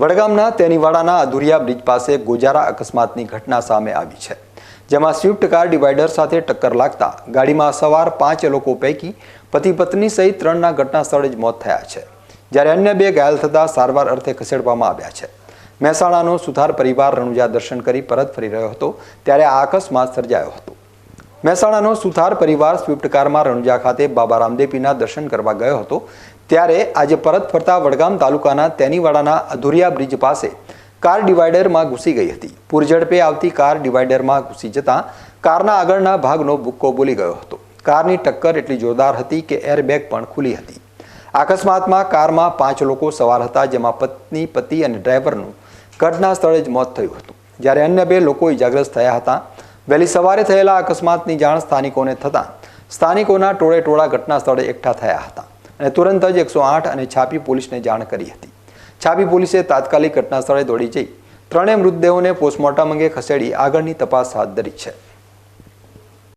વડગામના તેનીવાડાના અધુરિયા bridge પાસે ગોજારા અકસ્માતની ઘટના સામે આવી છે, જેમાં સ્વિફ્ટ કાર ડિવાઈડર સાથે ટક્કર લાગતા ગાડીમાં સવાર પાંચ લોકો પૈકી પતિ પત્ની સહિત ત્રણના ઘટના સ્થળે જ મોત થયા છે, જ્યારે અન્ય બે ઘાયલ થતા સારવાર અર્થે ખસેડવામાં આવ્યા છે. મહેસાણાનો સુથાર પરિવાર રણુજા દર્શન કરી પરત ફરી રહ્યો હતો, ત્યારે આ અકસ્માત સર્જાયો હતો. મહેસાણાનો સુથાર પરિવાર સ્વિફ્ટ કારમાં રણુજા ખાતે બાબા રામદેવીના દર્શન કરવા ગયો હતો, ત્યારે આજે પરત ફરતા વડગામ તાલુકાના તેનીવાડાના અધુરિયા બ્રિજ પાસે કાર ડિવાઈડરમાં ઘૂસી ગઈ હતી. પૂરઝડપે આવતી કાર ડિવાઈડરમાં ઘૂસી જતાં કારના આગળના ભાગનો બુક્કો બોલી ગયો હતો. કારની ટક્કર એટલી જોરદાર હતી કે એરબેગ પણ ખુલી હતી. અકસ્માતમાં કારમાં પાંચ લોકો સવાર હતા, જેમાં પત્ની, પતિ અને ડ્રાઈવરનું ઘટના સ્થળે જ મોત થયું હતું. જ્યારે અન્ય બે લોકો ઇજાગ્રસ્ત થયા હતા વહેલી સવારે થયેલા અકસ્માતની જાણ સ્થાનિકોને થતાં સ્થાનિકોના ટોળે ટોળા ઘટના સ્થળે એકઠા થયા હતા અને તુરંત જ એકસો આઠ અને છાપી પોલીસને જાણ કરી હતી. છાપી પોલીસે તાત્કાલિક ઘટના સ્થળે દોડી જઈ ત્રણેય મૃતદેહોને પોસ્ટમોર્ટમ અંગે ખસેડી આગળની તપાસ હાથ ધરી છે.